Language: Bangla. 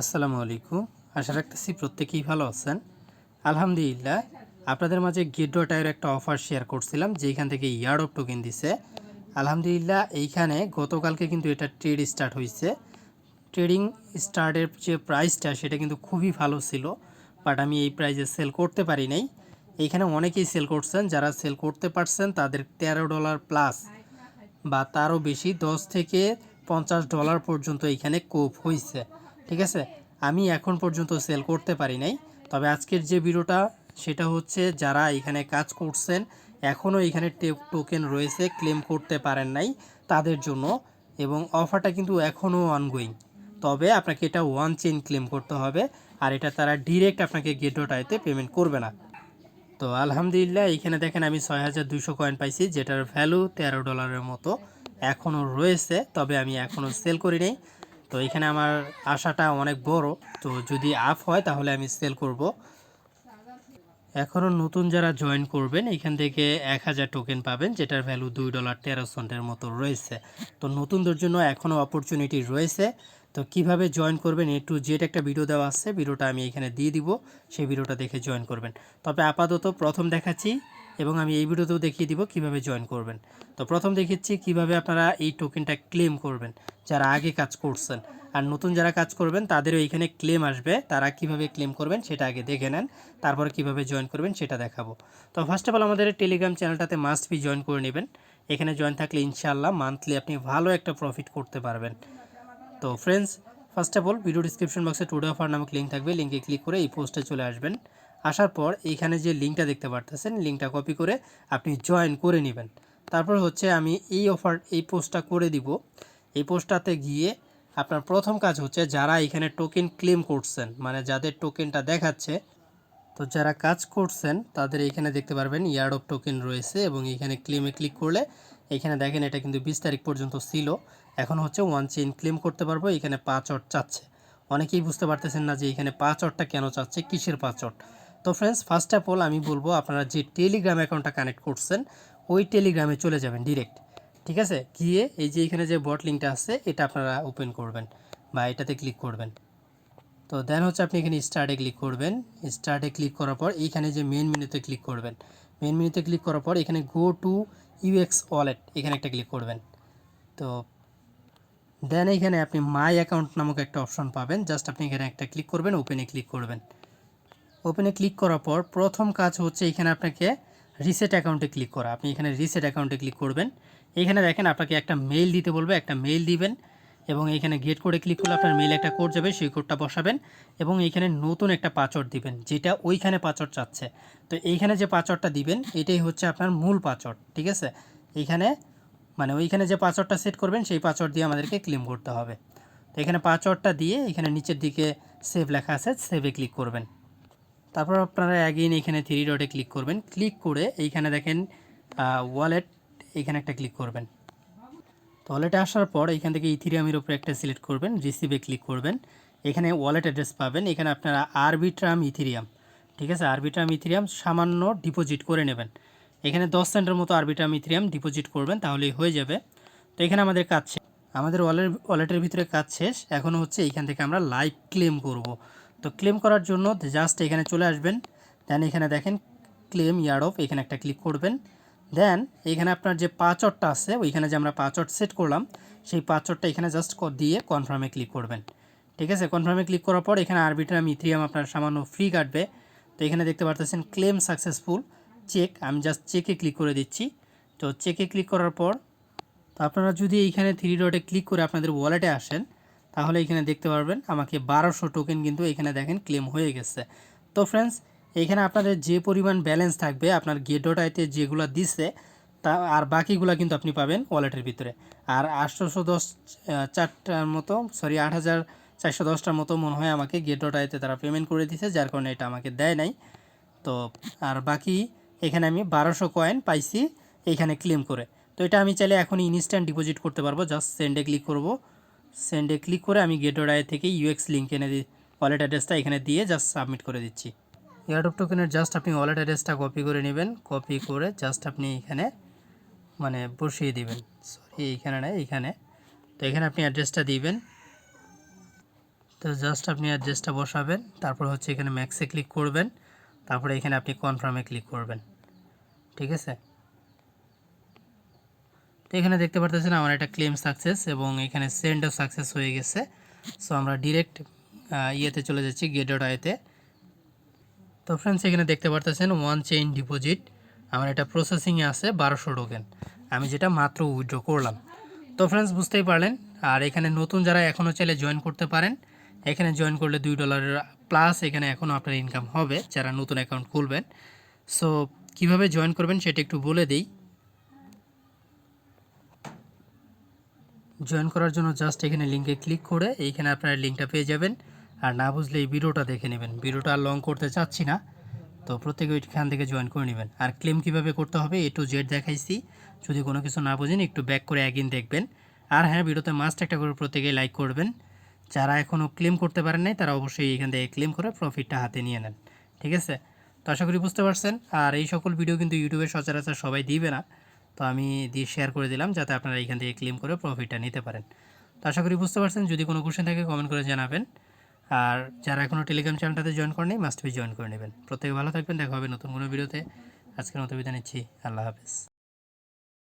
আসসালামু আলাইকুম। আশা রাখতেছি প্রত্যেকেই ভালো আছেন। আলহামদুলিল্লাহ, আপনাদের মাঝে গেট টায়ার একটা অফার শেয়ার করছিলাম যেখান থেকে ইয়ার্ড অফ টোকেন দিছে। আলহামদুলিল্লাহ, এইখানে গতকালকে কিন্তু এটা ট্রেড স্টার্ট হয়েছে ট্রেডিং স্টার্টের যে প্রাইসটা সেটা কিন্তু খুবই ভালো ছিল বাট আমি এই প্রাইসে সেল করতে পারি নাই। এইখানে অনেকেই সেল করছেন, যারা সেল করতে পারছেন, তাদের তেরো ডলার প্লাস বা তারও বেশি, দশ থেকে পঞ্চাশ ডলার পর্যন্ত এখানে কোপ হয়েছে ঠিক আছে? আমি এখন পর্যন্ত সেল করতে পারি নাই। তবে আজকের যে ভিডিওটা, সেটা হচ্ছে যারা এখানে কাজ করছেন এখনও এখানে টোকেন রয়েছে ক্লেম করতে পারেন নাই তাদের জন্য এবং অফারটা কিন্তু এখনও অনগোয়িং তবে আপনাকে এটা ওয়ান চেইন ক্লেম করতে হবে, আর এটা তারা ডিরেক্ট আপনাকে গেটোটাইতে পেমেন্ট করবে না। তো আলহামদুলিল্লাহ, এখানে দেখেন আমি ছয় হাজার দুশো কয়েন পাইছি, যেটার ভ্যালু তেরো ডলারের মতো এখনও রয়েছে, তবে আমি এখনও সেল করি নাই। তো এখানে আমার আশাটা অনেক বড়। তো যদি আপ হয়, তাহলে আমি সেল করব। এখনও নতুন যারা জয়েন করবেন, এখান থেকে এক হাজার টোকেন পাবেন, যেটার ভ্যালু দুই ডলার তেরো সেন্টের মতো রয়েছে। তো নতুনদের জন্য এখনও অপরচুনিটি রয়েছে। তো কীভাবে জয়েন করবেন এ টু জেড একটা ভিডিও দেওয়া আছে ভিডিওটা আমি এখানে দিয়ে দিব, সেই ভিডিওটা দেখে জয়েন করবেন। তবে আপাতত প্রথম দেখাচ্ছি এবং আমি এই ভিডিওতেও দেখিয়ে দিব কীভাবে জয়েন করবেন। তো প্রথম দেখাচ্ছি কীভাবে আপনারা এই টোকেনটা ক্লেম করবেন, যারা আগে কাজ করছেন। আর নতুন যারা কাজ করবেন, তাদেরও এখানে ক্লেম আসবে, তারা কীভাবে ক্লেম করবেন সেটা আগে দেখে নেন, তারপর কীভাবে জয়েন করবেন সেটা দেখাবো। তো ফার্স্ট অফ অল আমাদের টেলিগ্রাম চ্যানেলটাতে মাস্ট বি জয়েন করে নেবেন। এখানে জয়েন থাকলে ইনশাআল্লাহ মান্থলি আপনি ভালো একটা প্রফিট করতে পারবেন। তো friends first of all video description বক্সে টুডে অফার নামক লিঙ্ক থাকবে লিঙ্কে ক্লিক করে এই পোস্টে চলে আসবেন। আসার পর এইখানে যে লিঙ্কটা দেখতে পারতেছেন, লিঙ্কটা কপি করে আপনি জয়েন করে নেবেন। তারপর হচ্ছে আমি এই অফার এই পোস্টটা করে দিব। এই পোস্টটাতে গিয়ে আপনার প্রথম কাজ হচ্ছে যারা এখানে টোকেন ক্লেম করছেন মানে যাদের টোকেনটা দেখাচ্ছে, তো যারা কাজ করছেন, তাদের এখানে দেখতে পারবেন ইয়ার্ড অফ টোকেন রয়েছে এবং এখানে ক্লেমে ক্লিক করলে এখানে দেখেন এটা কিন্তু বিশ তারিখ পর্যন্ত ছিল। এখন হচ্ছে ওয়ান চেইন ক্লেম করতে পারব, এখানে পাঁচ অট চাচ্ছে। অনেকেই বুঝতে পারতেছেন না যে এখানে পাঁচ অটটা কেন চাচ্ছে, কিসের পাঁচ অট তো ফ্রেন্ডস ফার্স্ট অফ অল আমি বলব আপনারা যে টেলিগ্রাম অ্যাকাউন্টটা কানেক্ট করছেন, ওই টেলিগ্রামে চলে যাবেন ডিরেক্ট ঠিক আছে? গিয়ে এই যে এখানে যে বট লিঙ্কটা আছে, এটা আপনারা ওপেন করবেন বা এটাতে ক্লিক করবেন। তো দেন হচ্ছে আপনি এখানে স্টার্টে ক্লিক করবেন। স্টার্টে ক্লিক করার পর এইখানে যে মেন মেনুতে ক্লিক করবেন। মেন মেনুতে ক্লিক করার পর এখানে গো টু ইউএক্স ওয়ালেট এখানে একটা ক্লিক করবেন। তো দেন এখানে আপনি মাই অ্যাকাউন্ট নামক একটা অপশন পাবেন। জাস্ট আপনি এখানে একটা ক্লিক করবেন ওপেনে ক্লিক করবেন। ওপেনে ক্লিক করার পর প্রথম কাজ হচ্ছে এখানে আপনাকে রিসেট অ্যাকাউন্টে ক্লিক করা। আপনি এখানে রিসেট অ্যাকাউন্টে ক্লিক করবেন। এখানে দেখেন আপনাকে একটা মেইল দিতে বলবে, একটা মেইল দিবেন এবং এখানে গেট কোডে ক্লিক করলে আপনার মেইলে একটা কোড যাবে, সেই কোডটা বসাবেন এবং এইখানে নতুন একটা পাসওয়ার্ড দিবেন, যেটা ওইখানে পাসওয়ার্ড চাচ্ছে। তো এইখানে যে পাসওয়ার্ডটা দিবেন, এটাই হচ্ছে আপনার মূল পাসওয়ার্ড ঠিক আছে? এইখানে মানে ওইখানে যে পাসওয়ার্ডটা সেট করবেন, সেই পাসওয়ার্ড দিয়ে আমাদেরকে ক্লেম করতে হবে। তো এখানে পাসওয়ার্ডটা দিয়ে এখানে নিচের দিকে সেভ লেখা আছে সেভে ক্লিক করবেন। তারপর আপনারা অ্যাগেইন এখানে থ্রি ডটে ক্লিক করবেন। ক্লিক করে এইখানে দেখেন ওয়ালেট এখানে একটা ক্লিক করবেন। তো ওয়ালেটে আসার পর এখান থেকে ইথিরিয়ামের উপরে একটা সিলেক্ট করবেন রিসিভে ক্লিক করবেন। এখানে ওয়ালেট অ্যাড্রেস পাবেন। এখানে আপনারা আরবিট্রাম ইথিরিয়াম ঠিক আছে? আরবিট্রাম ইথিরিয়াম সামান্য ডিপোজিট করে নেবেন। এখানে দশ সেন্টের মতো আরবিট্রাম ইথিরিয়াম ডিপোজিট করবেন, তাহলেই হয়ে যাবে। তো এখানে আমাদের কাজ শেষ। আমাদের ওয়ালেট ওয়ালেটের ভিতরে কাজ শেষ। এখন হচ্ছে এইখান থেকে আমরা লাইভ ক্লেম করব। তো ক্লেম করার জন্য জাস্ট এখানে চলে আসবেন দেন এখানে দেখেন ক্লেম ইয়ার্ড অফ এখানে একটা ক্লিক করবেন দেন এখানে আপনার যে পাঁচটটা আছে, ওইখানে যে আমরা পাঁচট সেট করলাম, সেই পাঁচটটা এখানে জাস্ট দিয়ে কনফার্মে ক্লিক করবেন। ঠিক আছে? কনফার্মে ক্লিক করার পর এখানে আরবিট্রাম ইথ্রিয়াম আপনার সামান্য ফ্রি কাটবে। তো এখানে দেখতে পারতেছেন ক্লেম সাকসেসফুল চেক আমি জাস্ট চেকে ক্লিক করে দিচ্ছি। তো চেকে ক্লিক করার পর, তো আপনারা যদি এইখানে থ্রি ডটে ক্লিক করে আপনাদের ওয়ালেটে আসেন তাহলে এখানে দেখতে পারবেন আমাকে বারোশো টোকেন কিন্তু এখানে দেখেন ক্লেম হয়ে গেছে। তো ফ্রেন্ডস এখানে আপনাদের যে পরিমাণ ব্যালেন্স থাকবে, আপনার গেটোটাইতে যেগুলো দিচ্ছে তা আর বাকিগুলো কিন্তু আপনি পাবেন ওয়ালেটের ভিতরে। আর আটশোশো দশ চারটার মতো সরি আট হাজার চারশো দশটার মতো মনে হয় আমাকে গেটোটাইতে তারা পেমেন্ট করে দিছে, যার কারণে এটা আমাকে দেয় নাই। তো আর বাকি এখানে আমি বারোশো কয়েন পাইছি, এখানে ক্লেম করে। তো এটা আমি চাইলে এখন ইনস্ট্যান্ট ডিপোজিট করতে পারব জাস্ট সেন্ডে ক্লিক করব। সেন্ডে ক্লিক করে আমি গেটোডায় থেকে ইউএক্স লিঙ্ক এনে দিই ওয়ালেট অ্যাড্রেসটা এখানে দিয়ে জাস্ট সাবমিট করে দিচ্ছি। এয়ারডপ টোকেনের জাস্ট আপনি ওয়ালেট অ্যাড্রেসটা কপি করে নেবেন। কপি করে জাস্ট আপনি এখানে মানে বসিয়ে দিবেন। সরি এইখানে না এইখানে তো এখানে আপনি অ্যাড্রেসটা দিবেন। তো জাস্ট আপনি অ্যাড্রেসটা বসাবেন। তারপর হচ্ছে এখানে ম্যাক্সে ক্লিক করবেন। তারপরে এখানে আপনি কনফার্মে ক্লিক করবেন। ঠিক আছে? তো এখানে দেখতে পারতেছেন আমার একটা ক্লেম সাকসেস এবং এখানে সেন্ডও সাকসেস হয়ে গেছে। সো আমরা ডিরেক্ট ইয়েতে চলে যাচ্ছি গেট ডট আইতে তো। ফ্রেন্ডস এখানে দেখতে পারতেছেন ওয়ান চেইন ডিপোজিট আমার এটা প্রসেসিংয়ে আছে বারোশো টোকেন আমি যেটা মাত্র উইথড্র করলাম। তো ফ্রেন্ডস বুঝতেই পারলেন। আর এখানে নতুন যারা এখনও চাইলে জয়েন করতে পারেন, এখানে জয়েন করলে দুই ডলারের প্লাস এখানে এখনও আপনার ইনকাম হবে, যারা নতুন অ্যাকাউন্ট খুলবেন। সো কীভাবে জয়েন করবেন সেটা একটু বলে দিই। জয়েন করার জন্য জাস্ট এখানে লিঙ্কে ক্লিক করে এইখানে আপনারা লিঙ্কটা পেয়ে যাবেন। আর না বুঝলে এই ভিডিওটা দেখে নেবেন। ভিডিওটা লং করতে চাচ্ছি না। তো প্রত্যেকে ওইখান থেকে জয়েন করে নেবেন। আর ক্লেম কীভাবে করতে হবে এ টু জেড দেখাইছি। যদি কোনো কিছু না বোঝেন, একটু ব্যাক করে একদিন দেখবেন। আর হ্যাঁ ভিডিওতে মাস্ট একটা করে প্রত্যেকেই লাইক করবেন। যারা এখনও ক্লেম করতে পারেন নাই, তারা অবশ্যই এখান থেকে ক্লেম করে প্রফিটটা হাতে নিয়ে নেন। ঠিক আছে? তো আশা করি বুঝতে পারছেন। আর এই সকল ভিডিও কিন্তু ইউটিউবে সচরাচর সবাই দিবে না। তো আমি দিয়ে শেয়ার করে দিলাম যাতে আপনারা এখান থেকে ক্লেম করে প্রফিটটা নিতে পারেন। তো আশা করি বুঝতে পারছেন, যদি কোনো কোশ্চেন থাকে কমেন্ট করে জানাবেন। আর যারা এখনও টেলিগ্রাম চ্যানেলটাতে জয়েন করেনি মাস্ট বি জয়েন করে নেবেন। প্রত্যেকে ভালো থাকবেন, দেখা হবে নতুন কোনো ভিডিওতে আজকের মতো বিদায় নিচ্ছি, আল্লাহ হাফেজ।